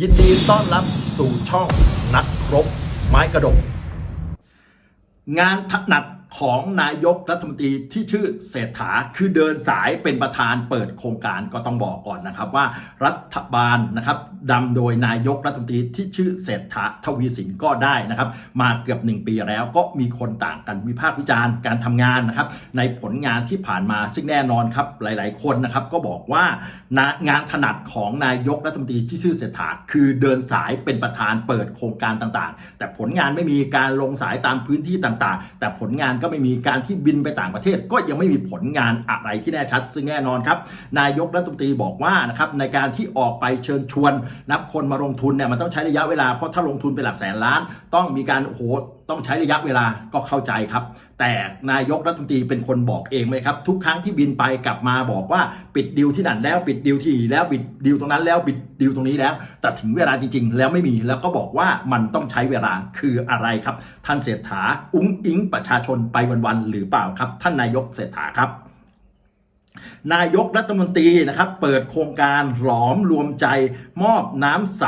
ยินดีต้อนรับสู่ช่องนักรบไม้กระดก งานถนัด ของนายกรัฐมนตรีที่ชื่อเศรษฐาคือเดินสายเป็นประธานเปิดโครงการก็ต้องบอกก่อนนะครับว่ารัฐบาลนะครับดำโดยนายกรัฐมนตรีที่ชื่อเศรษฐาทวีสินก็ได้นะครับ มาเกือบ 1 ปีแล้วก็มีคนต่างกันวิพากษ์วิจารณ์การทำงานนะครับ ในผลงานที่ผ่านมาซึ่งแน่นอนครับหลาย ๆ คนนะครับก็บอกว่างานถนัดของนายกรัฐมนตรีที่ชื่อเศรษฐาคือเดินสายเป็นประธานเปิดโครงการต่างๆ แต่ผลงานไม่มีการลงสายตามพื้นที่ต่างๆ แต่ผลงานก็ไม่มีการที่บินไปต่างประเทศ ก็ยังไม่มีผลงานอะไรที่แน่ชัด ซึ่งแน่นอนครับนายกรัฐมนตรีบอกว่านะครับในการที่ออกไปเชิญชวนนับคนมาลงทุนเนี่ยมันต้องใช้ระยะเวลาเพราะถ้าลงทุนเป็นหลักแสนล้าน ต้องมีการโอ้โหต้องใช้ระยะเวลาก็เข้าใจครับ แต่นายกรัฐมนตรีเป็นคนบอกเองไหมครับ ทุกครั้งที่บินไปกลับมาบอกว่าปิดดิวที่นั่นแล้วปิดดิวที่นี่แล้วปิดดิวตรงนั้นแล้วปิดดิวตรงนี้แล้ว แต่ถึงเวลาจริง ๆ แล้วไม่มีแล้วก็บอกว่ามันต้องใช้เวลาคืออะไรครับ ท่านเศรษฐาอุ้งอิงประชาชนไปวันๆหรือเปล่าครับ ท่านนายกเศรษฐาครับนายกรัฐมนตรีนะครับเปิดโครงการหลอมรวมใจ มอบน้ำใส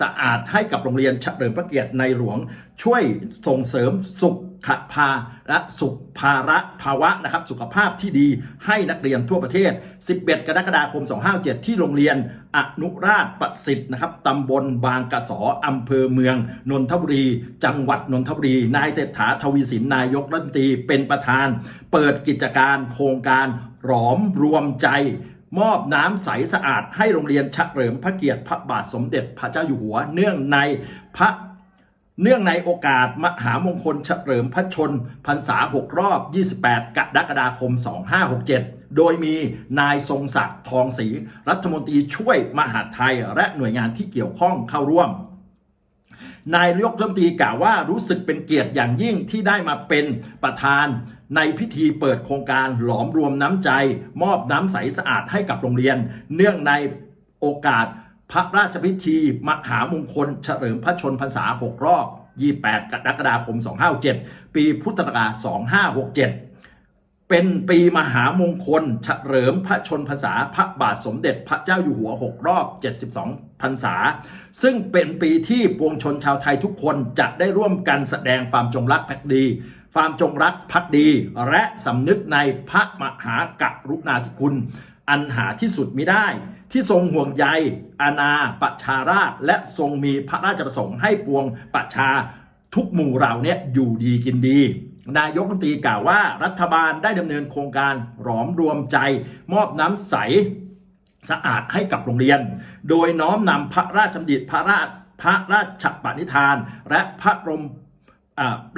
สะอาดให้กับโรงเรียนเฉลิมพระเกียรติในหลวง ช่วยส่งเสริมสุขภาและสุขภาระภาวะนะครับสุขภาพที่ดีให้นักเรียนทั่วประเทศ 11 กรกฎาคม 257 ที่โรงเรียนอนุราชประสิทธิ์นะครับตำบลบางกระสออำเภอเมือง นนทบุรี จังหวัดนนทบุรี นายเศรษฐาทวีสินนายกรัฐมนตรีเป็นประธาน เปิดกิจการโครงการหลอมรวมใจมอบน้ำใสสะอาดให้โรงเรียนเฉลิมพระเกียรติพระบาทสมเด็จพระเจ้าอยู่หัว เนื่องในพระ เนื่องในโอกาสมหามงคลเฉลิมพระชนพรรษา 6 รอบ 28 กรกฎาคม 2567 โดยมีนายทรงศักดิ์ทองศรีรัฐมนตรีช่วยมหาไทยและหน่วยงานที่เกี่ยวข้องเข้าร่วม นายกรัฐมนตรีกล่าวว่ารู้สึกเป็นเกียรติอย่างยิ่งที่ได้มาเป็นประธานในพิธีเปิดโครงการหลอมรวมน้ำใจ มอบน้ำใสสะอาดให้กับโรงเรียน เนื่องในโอกาส พระราชพิธี มหามงคล เฉลิมพระชนพรรษา 6 รอบ 28 กรกฎาคม 257 ปีพุทธศักราช2567 เป็นปีมหามงคล เฉลิมพระชนพรรษา พระบาทสมเด็จพระเจ้าอยู่หัว 6 รอบ 72 พรรษา ซึ่งเป็นปีที่ปวงชนชาวไทยทุกคนจะได้ร่วมกันแสดงความจงรักภักดีความจงรักภักดี และสำนึกในพระมหากรุณาธิคุณ อันหาที่สุดมิได้ ที่ทรงห่วงใยอาณาประชาราช และทรงมีพระราชประสงค์ให้ปวงประชาทุกหมู่เราเนี่ยอยู่ดีกินดี นายกรัฐมนตรีกล่าวว่ารัฐบาลได้ดำเนินโครงการหลอมรวมใจ มอบน้ำใสสะอาดให้กับโรงเรียน โดยน้อมนำพระราชดำริพระราชพระราชปณิธาน และพระบรม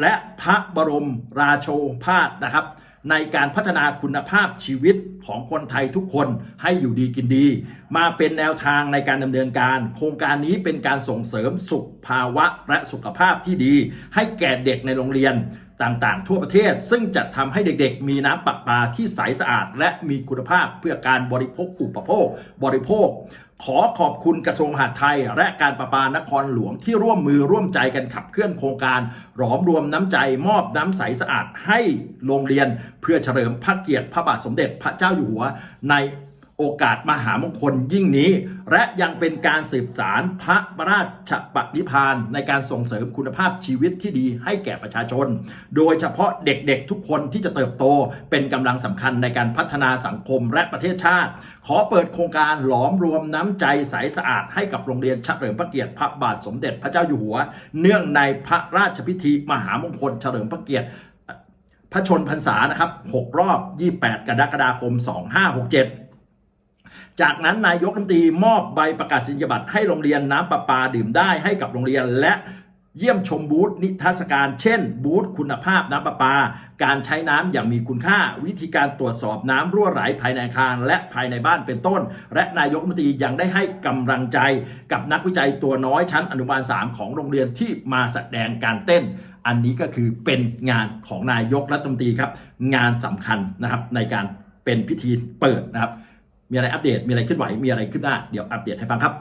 และพระบรมราโชภาสนะครับ ในการพัฒนาคุณภาพชีวิตของคนไทยทุกคนให้อยู่ดีกินดี มาเป็นแนวทางในการดำเนินการ โครงการนี้เป็นการส่งเสริมสุขภาวะและสุขภาพที่ดี ให้แก่เด็กในโรงเรียน ต่างๆ ทั่วประเทศ ซึ่งจะทำให้เด็กๆ มีน้ำประปาที่ใสสะอาด และมีคุณภาพเพื่อการบริโภคอุปโภค บริโภค ขอขอบคุณกระทรวงมหาดไทย และการประปานครหลวงที่ร่วมมือร่วมใจกันขับเคลื่อนโครงการ หลอมรวมน้ำใจมอบน้ำใสสะอาดให้โรงเรียน เพื่อเฉลิมพระเกียรติพระบาทสมเด็จพระเจ้าอยู่หัวใน โอกาสมหามงคลยิ่งนี้ และยังเป็นการสืบสารพระราชปณิพานในการส่งเสริมคุณภาพชีวิตที่ดีให้แก่ประชาชน โดยเฉพาะเด็กๆทุกคนที่จะเติบโตเป็นกำลังสำคัญในการพัฒนาสังคมและประเทศชาติ ขอเปิดโครงการหลอมรวมน้ำใจใสสะอาดให้กับโรงเรียนเฉลิมพระเกียรติพระบาทสมเด็จพระเจ้าอยู่หัว เนื่องในพระราชพิธีมหามงคลเฉลิมพระเกียรติพระชนพรรษานะครับ 6 รอบ 28 กรกฎาคม 2567 จากนั้นนายกรัฐมนตรีมอบใบประกาศนียบัตรให้โรงเรียนน้ำประปาดื่มได้ให้กับโรงเรียนและเยี่ยมชมบูธนิทรรศการเช่น บูธคุณภาพน้ำประปา การใช้น้ำอย่างมีคุณค่า วิธีการตรวจสอบน้ำรั่วไหลภายในอาคารและภายในบ้านเป็นต้น และนายกรัฐมนตรียังได้ให้กำลังใจกับนักวิจัยตัวน้อยชั้นอนุบาล 3 ของโรงเรียนที่มาแสดงการเต้น อันนี้ก็คือเป็นงานของนายกรัฐมนตรีครับ งานสำคัญนะครับในการเป็นพิธีเปิดนะครับ มีอะไรอัปเดตมีอะไรขึ้นไหวมีอะไรขึ้นหน้าเดี๋ยวอัปเดตให้ฟังครับ